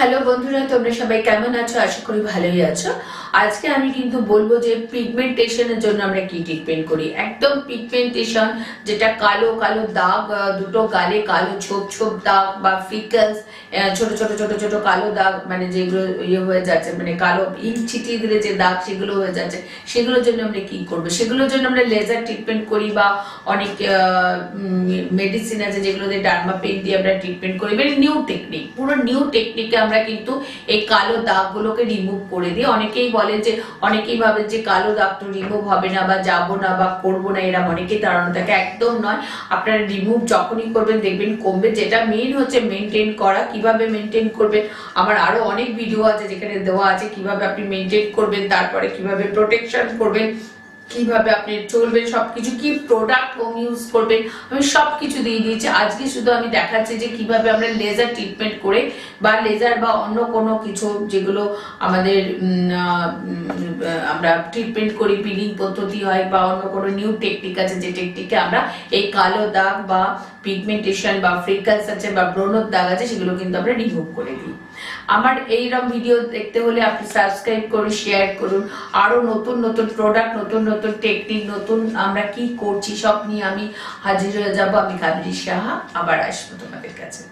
Hello বন্ধুরা, তোমরা সবাই কেমন আছো? আশা করি ভালোই আছো। আজকে আমি কিন্তু বলব যে পিগমেন্টেশনের জন্য আমরা কি ট্রিটমেন্ট করি। একদম পিগমেন্টেশন যেটা কালো কালো দাগ দুটো গালে কালো ছোপ ছোপ দাগ বা ফিকালস ছোট ছোট ছোট ছোট কালো দাগ মানে যেগুলো ইয়ে হয়ে যাচ্ছে মানে কালো ইট ছিটিয়ে দিলে যে দাগ সেগুলো হয়ে যাচ্ছে, সেগুলোর জন্য আমরা কি করব? সেগুলোর জন্য আমরা লেজার ট্রিটমেন্ট করি বা অনেক মেডিসিন আছে যেগুলো দিয়ে ডার্মা পেন দিয়ে আমরা ট্রিটমেন্ট করি। মানে নিউ টেকনিক পুরো নিউ টেকনিকে আমরা কিন্তু এই কালো দাগগুলোকে রিমুভ করে দিই। অনেকেই বলে যে, অনেকেই ভাবে যে কালো দাগ তো রিমুভ হবে না বা যাব না বা করব না এরা অনেকেই তাড়ানো থাকে। একদম নয়। আপনারা রিমুভ যখনই করবেন, দেখবেন কমবে। যেটা মেইন হচ্ছে মেনটেন করা। কীভাবে মেনটেন করবেন? আমার আরও অনেক ভিডিও আছে যেখানে দেওয়া আছে কীভাবে আপনি মেনটেন করবেন, তারপরে কীভাবে প্রোটেকশন করবেন। কীভাবে আপনি চলবেন, সবকিছু, কি প্রোডাক্ট হোম ইউজ করবেন, আমি সবকিছু দিয়ে দিয়েছি। আজকে শুধু আমি দেখাচ্ছি যে কীভাবে আমরা লেজার ট্রিটমেন্ট করে বা লেজার বা অন্য কোনো কিছু যেগুলো আমাদের আমরা ট্রিটমেন্ট করি পিলিং পদ্ধতি হয় বা অন্য কোনো নিউ টেকনিক আছে যে টেকনিকে আমরা এই কালো দাগ বা পিগমেন্টেশন বা ফ্রিকালস আছে বা ব্রণর দাগ আছে, সেগুলো কিন্তু আমরা রিমুভ করে দিই। আমার এইরকম ভিডিও দেখতে হলে আপনি সাবস্ক্রাইব করুন শেয়ার করুন। আরও নতুন নতুন প্রোডাক্ট নতুন নতুন নতুন টেকনিক নতুন আমরা কি করছি, সব নিয়ে আমি হাজির হয়ে যাব। আমি কাবেরী সাহা, আবার আসব তোমাদের কাছে।